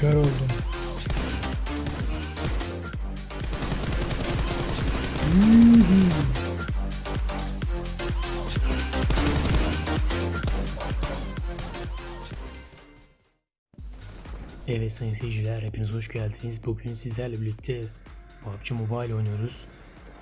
Kör oldum. Evet sayın seyirciler hepiniz hoş geldiniz. Bugün sizlerle birlikte PUBG Mobile oynuyoruz.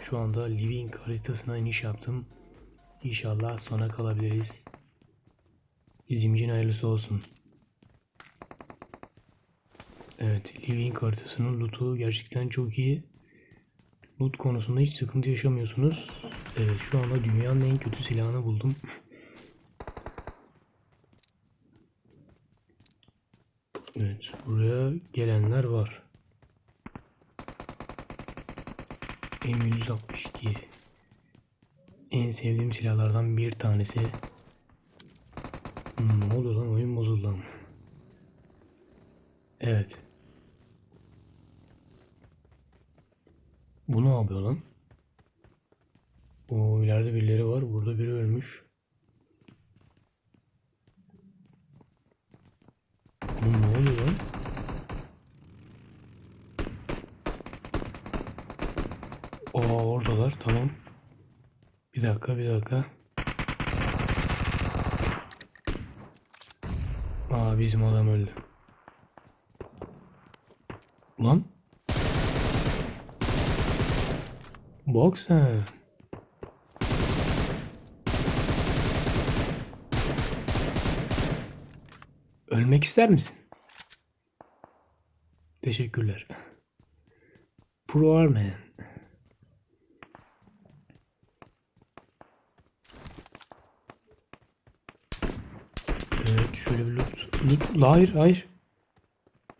Şu anda Living haritasına iniş yaptım. İnşallah sona kalabiliriz. Bizim için hayırlısı olsun. Evet, Living haritasının loot'u gerçekten çok iyi. Loot konusunda hiç sıkıntı yaşamıyorsunuz. Evet, şu anda dünyanın en kötü silahını buldum. Evet, buraya gelenler var. M162 en sevdiğim silahlardan bir tanesi. Hmm, ne oldu lan? Oyun bozuldu lan. Evet. Bu ne yapıyor lan? O ileride birileri var. Burada biri ölmüş. Oğlum ne oluyor lan? Aa oradalar tamam. Bir dakika bir dakika. Aa bizim adam öldü. Lan. Bak. Ölmek ister misin? Teşekkürler. Pro Arman. Evet şöyle bir loot. Loot. Hayır hayır.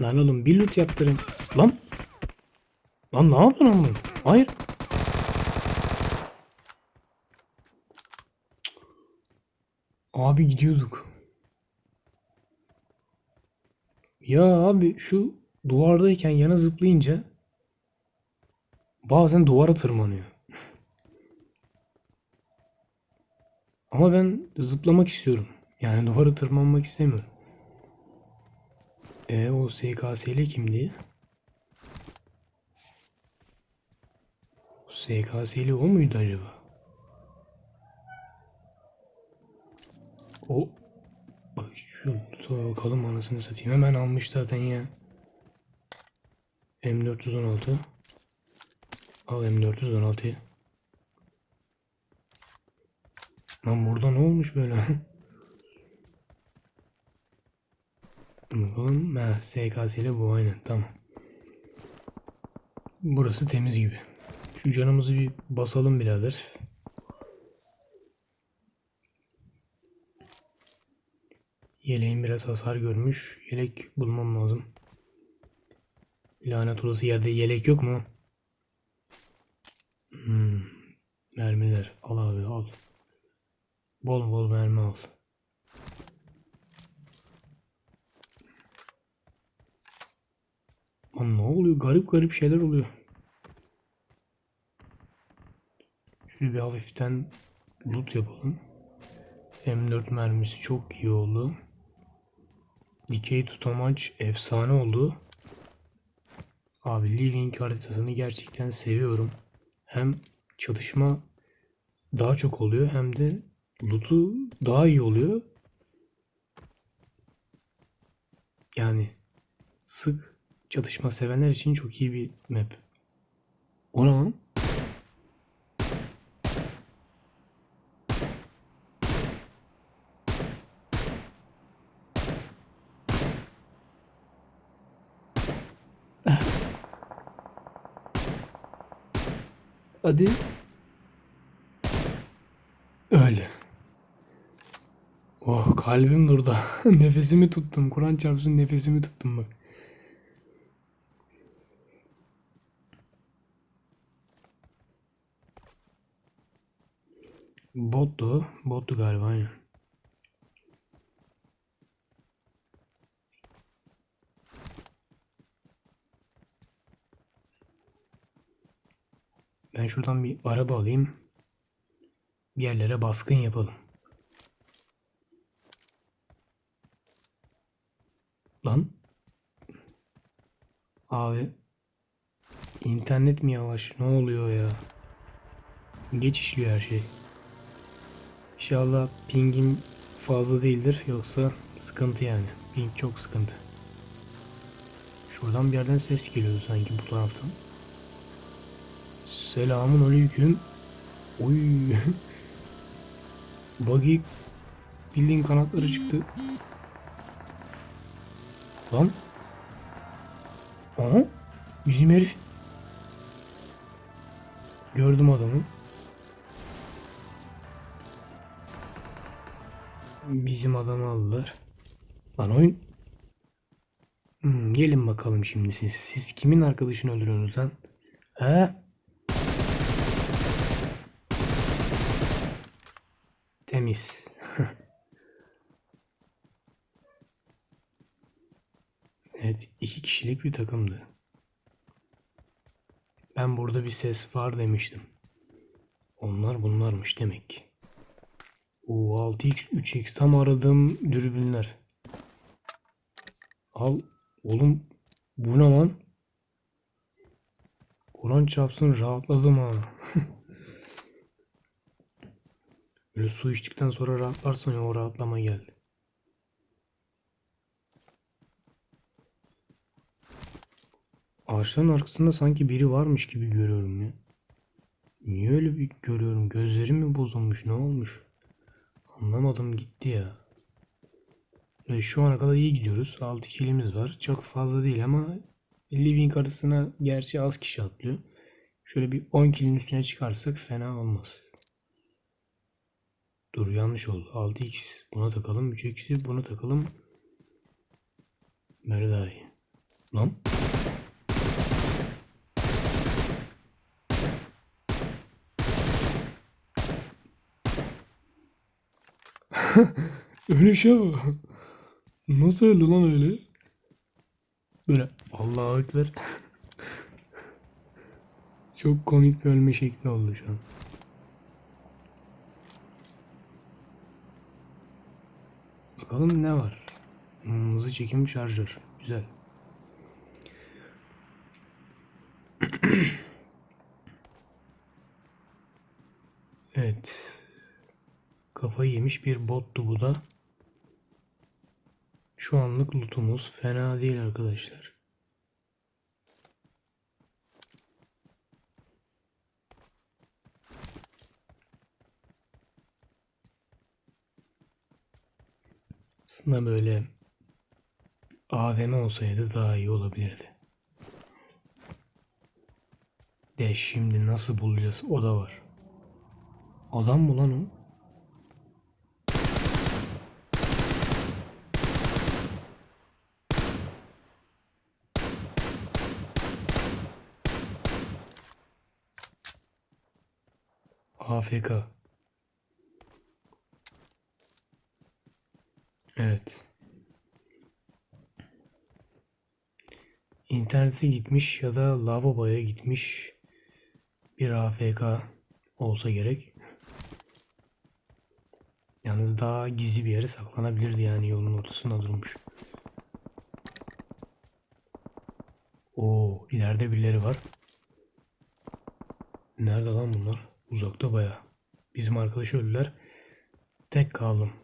Lan oğlum bir loot yaptırın. Lan. Lan ne yapıyorsun oğlum? Hayır. Abi gidiyorduk. Ya abi şu duvardayken yana zıplayınca bazen duvara tırmanıyor. Ama ben zıplamak istiyorum. Yani duvara tırmanmak istemiyorum. E o SKS'li kimdi? SKS'li o muydu acaba? O bak şu sonra bakalım anasını satayım. Hemen almış zaten ya. M416 Al M416'yı. Lan burada ne olmuş böyle? Bakalım. Ha, SKS ile bu aynen. Tamam. Burası temiz gibi. Şu canımızı bir basalım birader. Yeleğin biraz hasar görmüş. Yelek bulmam lazım. Lanet olası yerde yelek yok mu? Hmm. Mermiler. Al abi al. Bol bol mermi al. Lan ne oluyor? Garip garip şeyler oluyor. Şöyle bir hafiften loot yapalım. M4 mermisi çok iyi oldu. Dikey tutamaç efsane oldu. Abi Living haritasını gerçekten seviyorum. Hem çatışma daha çok oluyor hem de loot'u daha iyi oluyor. Yani sık çatışma sevenler için çok iyi bir map. O ne lan? Hadi. Öyle. Oh kalbim durdu. nefesimi tuttum. Kur'an çarpsın nefesimi tuttum bak. Bottu. Bottu galiba aynen. Ben şuradan bir araba alayım. Bir yerlere baskın yapalım. Lan. Abi internet mi yavaş? Ne oluyor ya? Geç işliyor her şey. İnşallah pingim fazla değildir yoksa sıkıntı yani. Ping çok sıkıntı. Şuradan bir yerden ses geliyordu sanki bu taraftan. Selamun aleyküm. Oy. Buggy bildiğin kanatları çıktı. Lan. Aha. Bizim herif. Gördüm adamı. Bizim adamı aldılar. Lan oyun. Hmm, gelin bakalım şimdi siz. Siz kimin arkadaşını öldürüyorsunuz lan? He? Temiz. evet, iki kişilik bir takımdı. Ben burada bir ses var demiştim. Onlar bunlarmış demek ki. O 6x 3x tam aradığım dürbünler. Al oğlum bu ne lan? Kur'an çarpsın rahatladım ha. Böyle su içtikten sonra rahatlarsan ya o rahatlama geldi. Ağaçların arkasında sanki biri varmış gibi görüyorum ya. Niye öyle bir görüyorum? Gözlerim mi bozulmuş? Ne olmuş? Anlamadım gitti ya. Ve şu ana kadar iyi gidiyoruz. 6 kilimiz var. Çok fazla değil ama Living arasına gerçi az kişi atlıyor. Şöyle bir 10 kilin üstüne çıkarsak fena olmaz. Dur yanlış oldu. 6x buna takalım. 3x'i buna takalım. Nerede daha iyi? Lan. öyle şey mi? Nasıl öldü lan öyle? Böyle Allah'a ekber. Çok komik bir ölme şekli oldu şu an. Bakalım ne var? Hmm, hızlı çekim şarjör. Güzel. evet. Kafayı yemiş bir bottu bu da. Şu anlık lootumuz fena değil arkadaşlar. Aslında böyle AVM olsaydı daha iyi olabilirdi. De şimdi nasıl bulacağız o da var. Adam mı lan o? AFK. Evet. İnterneti gitmiş ya da lavaboya gitmiş bir AFK olsa gerek. Yalnız daha gizli bir yere saklanabilirdi yani yolun ortasında durmuş. Oo, ileride birileri var. Nerede lan bunlar? Uzakta baya. Bizim arkadaş öldüler. Tek kaldım.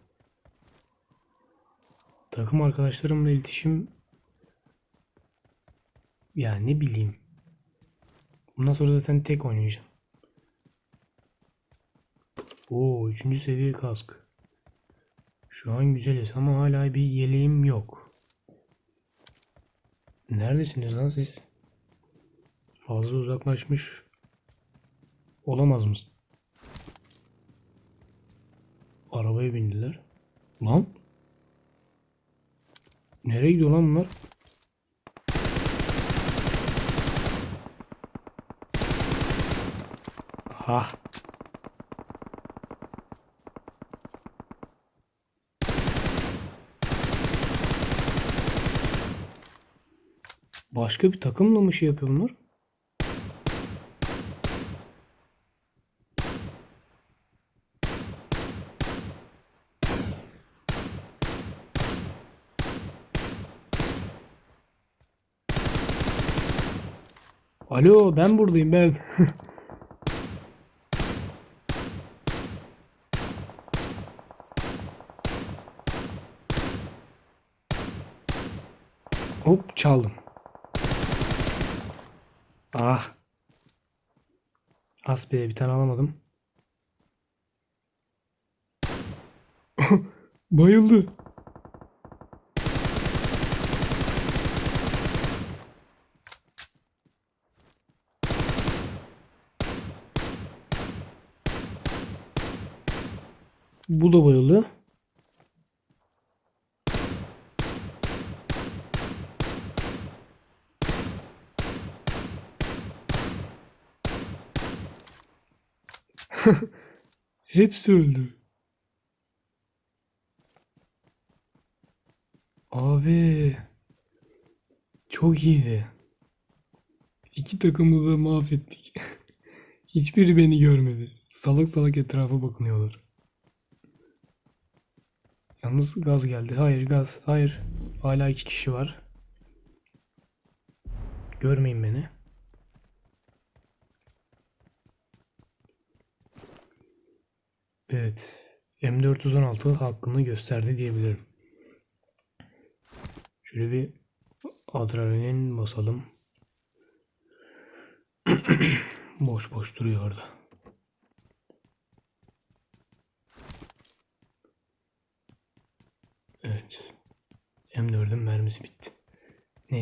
Takım arkadaşlarımla iletişim ya ne bileyim. Bundan sonra zaten tek oynayacağım. Oo, üçüncü seviye kask. Şu an güzeliz ama hala bir yeleğim yok. Neredesiniz lan siz? Fazla uzaklaşmış olamaz mısın? Arabaya bindiler. Lan? Nereye gidiyor lan bunlar? Ha. Başka bir takımla mı şey yapıyor bunlar? Alo ben buradayım ben. Hop çaldım. Ah. As bir tane alamadım. Bayıldı. Bu da bayıldı. Hepsi öldü. Abi. Çok iyiydi. İki takımı da mahvettik. Hiçbiri beni görmedi. Salak salak etrafa bakınıyorlar. Yalnız gaz geldi. Hayır gaz. Hayır. Hala iki kişi var. Görmeyin beni. Evet. M416 hakkını gösterdi diyebilirim. Şöyle bir adrenalin basalım. boş boş duruyor orada.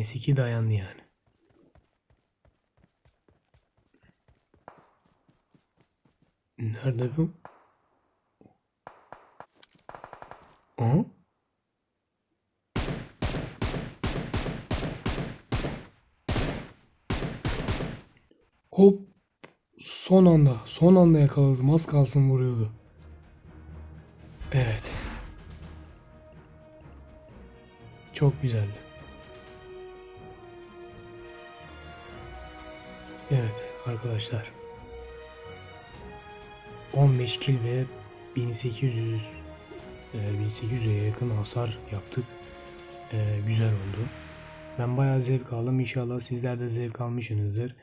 S2 dayandı yani. Nerede bu? Aha. Hop. Son anda. Son anda yakaladım. Az kalsın vuruyordu. Evet. Çok güzeldi. Evet arkadaşlar. 15 kill ve 1800 e, 1800'e yakın hasar yaptık. E, güzel oldu. Ben bayağı zevk aldım. İnşallah sizler de zevk almışsınızdır.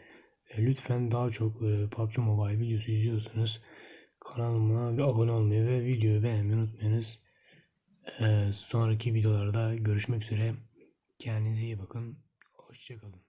E, lütfen daha çok e, PUBG Mobile videosu izliyorsanız kanalıma abone olmayı ve videoyu beğenmeyi unutmayınız. Sonraki videolarda görüşmek üzere. Kendinize iyi bakın. Hoşçakalın.